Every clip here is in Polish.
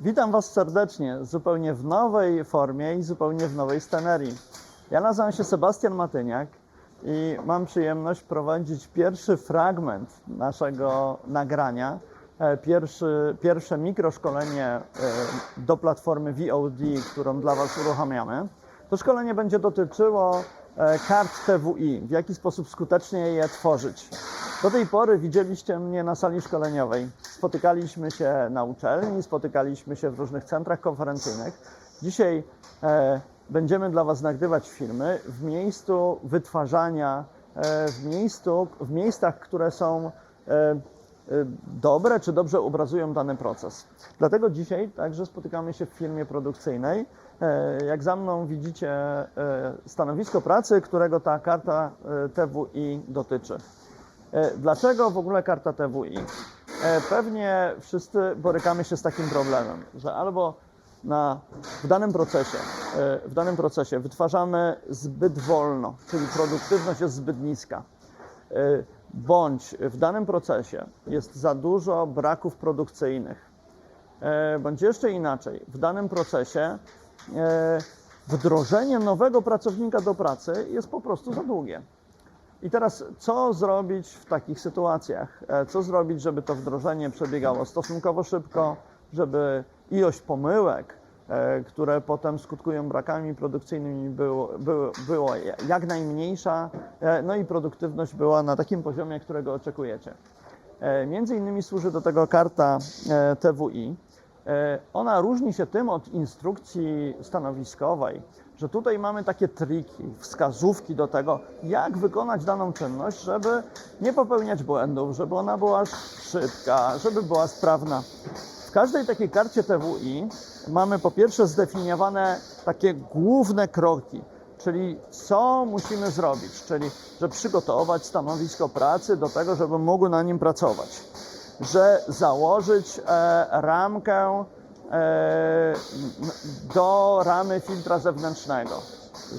Witam Was serdecznie, zupełnie w nowej formie i zupełnie w nowej scenerii. Ja nazywam się Sebastian Matyniak i mam przyjemność prowadzić pierwszy fragment naszego nagrania, e, pierwszy, pierwsze mikroszkolenie e, do platformy VOD, którą dla Was uruchamiamy. To szkolenie będzie dotyczyło e, kart TWI, w jaki sposób skutecznie je tworzyć. Do tej pory widzieliście mnie na sali szkoleniowej. Spotykaliśmy się na uczelni, spotykaliśmy się w różnych centrach konferencyjnych. Dzisiaj e, będziemy dla Was nagrywać filmy w miejscu wytwarzania, e, w, miejscu, w miejscach, które są e, dobre czy dobrze obrazują dany proces. Dlatego dzisiaj także spotykamy się w firmie produkcyjnej. Jak za mną widzicie stanowisko pracy, którego ta karta TWI dotyczy. Dlaczego w ogóle karta TWI? E, Pewnie wszyscy borykamy się z takim problemem, że albo na, w danym procesie, e, w danym procesie wytwarzamy zbyt wolno, czyli produktywność jest zbyt niska, e, bądź w danym procesie jest za dużo braków produkcyjnych, bądź jeszcze inaczej, w danym procesie wdrożenie nowego pracownika do pracy jest po prostu za długie. I teraz, co zrobić w takich sytuacjach? E, Co zrobić, żeby to wdrożenie przebiegało stosunkowo szybko, żeby ilość pomyłek, e, które potem skutkują brakami produkcyjnymi, było, było, było jak najmniejsza, e, no i produktywność była na takim poziomie, którego oczekujecie. Między innymi służy do tego karta TWI. E, Ona różni się tym od instrukcji stanowiskowej, że tutaj mamy takie triki, wskazówki do tego, jak wykonać daną czynność, żeby nie popełniać błędów, żeby ona była szybka, żeby była sprawna. W każdej takiej karcie TWI mamy po pierwsze zdefiniowane takie główne kroki, czyli co musimy zrobić, czyli że przygotować stanowisko pracy do tego, żeby mógł na nim pracować że założyć e, ramkę e, do ramy filtra zewnętrznego,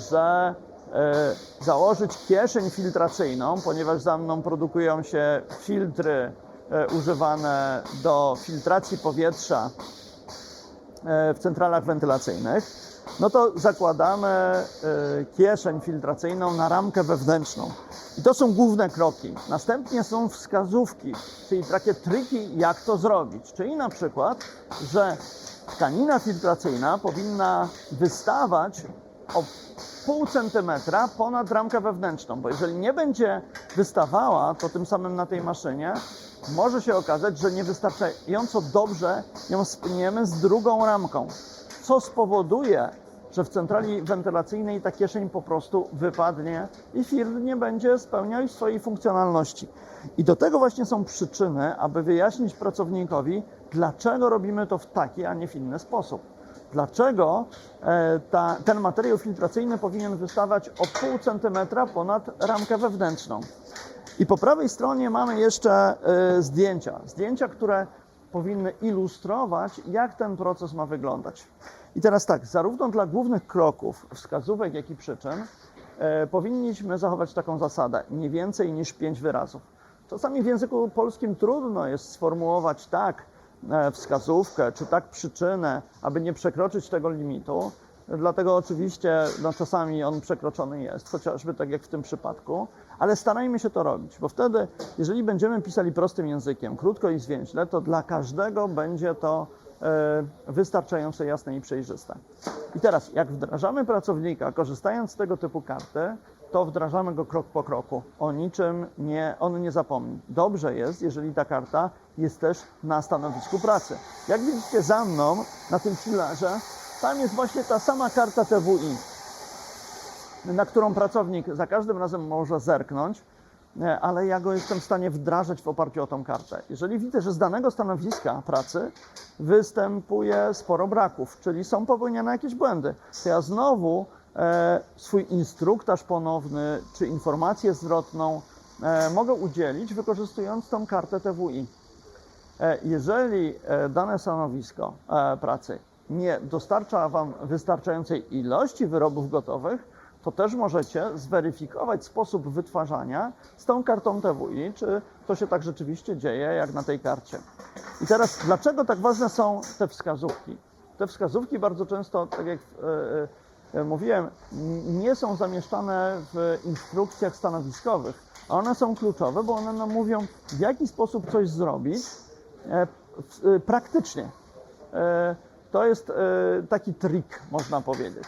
że e, założyć kieszeń filtracyjną, ponieważ za mną produkują się filtry używane do filtracji powietrza w centralach wentylacyjnych, no to zakładamy kieszeń filtracyjną na ramkę wewnętrzną. I to są główne kroki. Następnie są wskazówki, czyli takie triki, jak to zrobić. Czyli na przykład, że tkanina filtracyjna powinna wystawać o pół centymetra ponad ramkę wewnętrzną, bo jeżeli nie będzie wystawała, to tym samym na tej maszynie może się okazać, że niewystarczająco dobrze ją spniemy z drugą ramką, co spowoduje, że w centrali wentylacyjnej ta kieszeń po prostu wypadnie i filtr nie będzie spełniał swojej funkcjonalności. I do tego właśnie są przyczyny, aby wyjaśnić pracownikowi, dlaczego robimy to w taki, a nie w inny sposób. Dlaczego e, ta, ten materiał filtracyjny powinien wystawać o pół centymetra ponad ramkę wewnętrzną. I po prawej stronie mamy jeszcze e, zdjęcia. Zdjęcia, które powinny ilustrować, jak ten proces ma wyglądać. I teraz tak, zarówno dla głównych kroków, wskazówek, jak i przyczyn, e, powinniśmy zachować taką zasadę: nie więcej niż pięć wyrazów. Czasami w języku polskim trudno jest sformułować tak e, wskazówkę, czy tak przyczynę, aby nie przekroczyć tego limitu. Dlatego oczywiście no, czasami on przekroczony jest, chociażby tak jak w tym przypadku, ale starajmy się to robić, bo wtedy, jeżeli będziemy pisali prostym językiem, krótko i zwięźle, to dla każdego będzie to e, wystarczająco jasne i przejrzyste. I teraz, jak wdrażamy pracownika, korzystając z tego typu karty, to wdrażamy go krok po kroku. O niczym nie, on nie zapomni. Dobrze jest, jeżeli ta karta jest też na stanowisku pracy. Jak widzicie za mną, na tym filarze, tam jest właśnie ta sama karta TWI, na którą pracownik za każdym razem może zerknąć, e, ale ja go jestem w stanie wdrażać w oparciu o tą kartę. Jeżeli widzę, że z danego stanowiska pracy występuje sporo braków, czyli są popełniane jakieś błędy, to ja znowu e, swój instruktaż ponowny czy informację zwrotną e, mogę udzielić, wykorzystując tą kartę TWI. E, Jeżeli e, dane stanowisko pracy nie dostarcza Wam wystarczającej ilości wyrobów gotowych, to też możecie zweryfikować sposób wytwarzania z tą kartą TWI, czy to się tak rzeczywiście dzieje, jak na tej karcie. I teraz, dlaczego tak ważne są te wskazówki? Te wskazówki bardzo często, tak jak e, e, mówiłem, nie są zamieszczane w instrukcjach stanowiskowych. a One są kluczowe, bo one nam mówią, w jaki sposób coś zrobić e, praktycznie. To jest e, taki trik, można powiedzieć.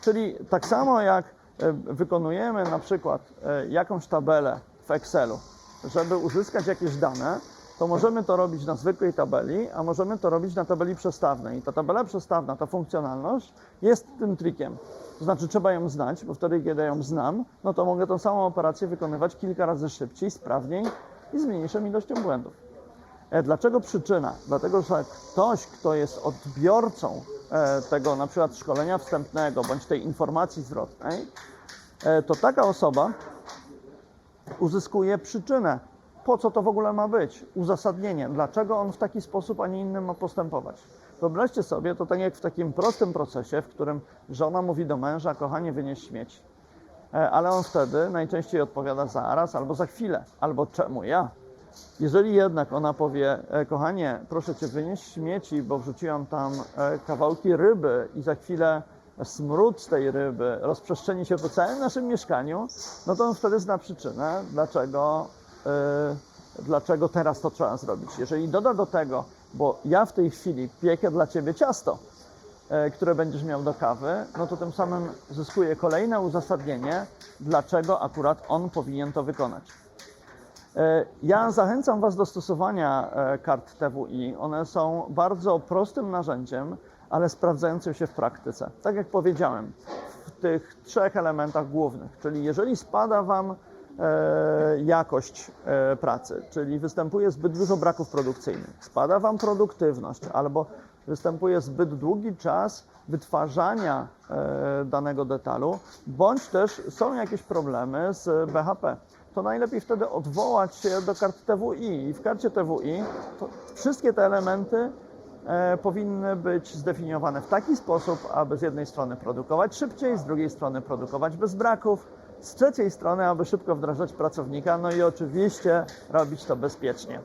Czyli tak samo jak e, wykonujemy na przykład e, jakąś tabelę w Excelu, żeby uzyskać jakieś dane, to możemy to robić na zwykłej tabeli, a możemy to robić na tabeli przestawnej. I ta tabela przestawna, ta funkcjonalność jest tym trikiem. To znaczy trzeba ją znać, bo wtedy, kiedy ją znam, no to mogę tą samą operację wykonywać kilka razy szybciej, sprawniej i z mniejszą ilością błędów. E, Dlaczego przyczyna? Dlatego, że ktoś, kto jest odbiorcą e, tego na przykład szkolenia wstępnego bądź tej informacji zwrotnej, e, to taka osoba uzyskuje przyczynę, po co to w ogóle ma być, uzasadnienie, dlaczego on w taki sposób, a nie inny ma postępować. Wyobraźcie sobie, to tak jak w takim prostym procesie, w którym żona mówi do męża, kochanie, wynieś śmieci. Ale on wtedy najczęściej odpowiada zaraz, albo za chwilę, albo czemu ja. Jeżeli jednak ona powie, e, kochanie, proszę cię, wynieś śmieci, bo wrzuciłam tam e, kawałki ryby i za chwilę smród tej ryby rozprzestrzeni się po całym naszym mieszkaniu, no to on wtedy zna przyczynę, dlaczego, e, dlaczego teraz to trzeba zrobić. Jeżeli doda do tego, bo ja w tej chwili piekę dla ciebie ciasto, e, które będziesz miał do kawy, no to tym samym zyskuje kolejne uzasadnienie, dlaczego akurat on powinien to wykonać. E, Ja zachęcam Was do stosowania e, kart TWI. One są bardzo prostym narzędziem, ale sprawdzającym się w praktyce. Tak jak powiedziałem, w tych trzech elementach głównych, czyli jeżeli spada Wam e, jakość pracy, czyli występuje zbyt dużo braków produkcyjnych, spada Wam produktywność albo występuje zbyt długi czas wytwarzania danego detalu, bądź też są jakieś problemy z BHP to najlepiej wtedy odwołać się do kart TWI. I w karcie TWI wszystkie te elementy e, powinny być zdefiniowane w taki sposób, aby z jednej strony produkować szybciej, z drugiej strony produkować bez braków, z trzeciej strony, aby szybko wdrażać pracownika, no i oczywiście robić to bezpiecznie.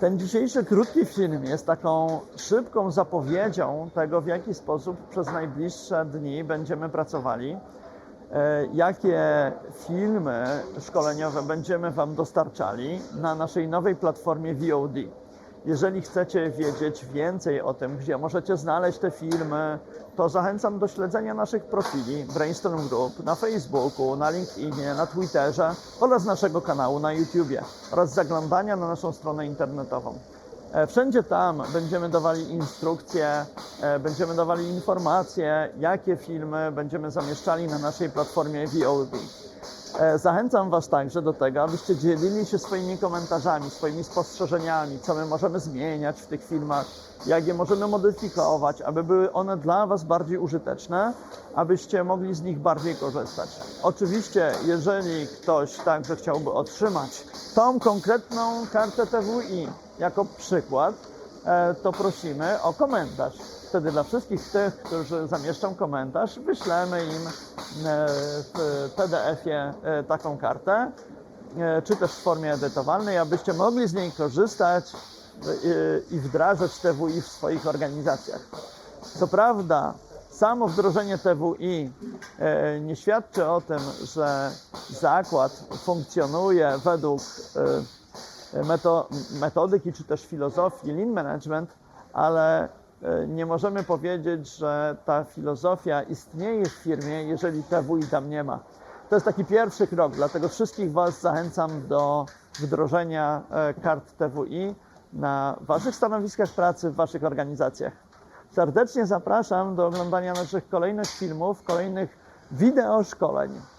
Ten dzisiejszy krótki film jest taką szybką zapowiedzią tego, w jaki sposób przez najbliższe dni będziemy pracowali jakie filmy szkoleniowe będziemy Wam dostarczali na naszej nowej platformie VOD. Jeżeli chcecie wiedzieć więcej o tym, gdzie możecie znaleźć te filmy, to zachęcam do śledzenia naszych profili Brainstorm Group na Facebooku, na LinkedInie, na Twitterze oraz naszego kanału na YouTubie oraz zaglądania na naszą stronę internetową. E, Wszędzie tam będziemy dawali instrukcje, e, będziemy dawali informacje, jakie filmy będziemy zamieszczali na naszej platformie VOD. E, Zachęcam Was także do tego, abyście dzielili się swoimi komentarzami, swoimi spostrzeżeniami, co my możemy zmieniać w tych filmach, jak je możemy modyfikować, aby były one dla Was bardziej użyteczne, abyście mogli z nich bardziej korzystać. Oczywiście, jeżeli ktoś także chciałby otrzymać tą konkretną kartę TWI jako przykład, e, to prosimy o komentarz. Wtedy dla wszystkich tych, którzy zamieszczą komentarz, wyślemy im e, w PDF-ie e, taką kartę, czy też w formie edytowalnej, abyście mogli z niej korzystać i wdrażać TWI w swoich organizacjach. Co prawda, samo wdrożenie TWI nie świadczy o tym, że zakład funkcjonuje według metodyki czy też filozofii Lean Management, ale e, nie możemy powiedzieć, że ta filozofia istnieje w firmie, jeżeli TWI tam nie ma. To jest taki pierwszy krok, dlatego wszystkich Was zachęcam do wdrożenia e, kart TWI na Waszych stanowiskach pracy, w Waszych organizacjach. Serdecznie zapraszam do oglądania naszych kolejnych filmów, kolejnych wideo szkoleń.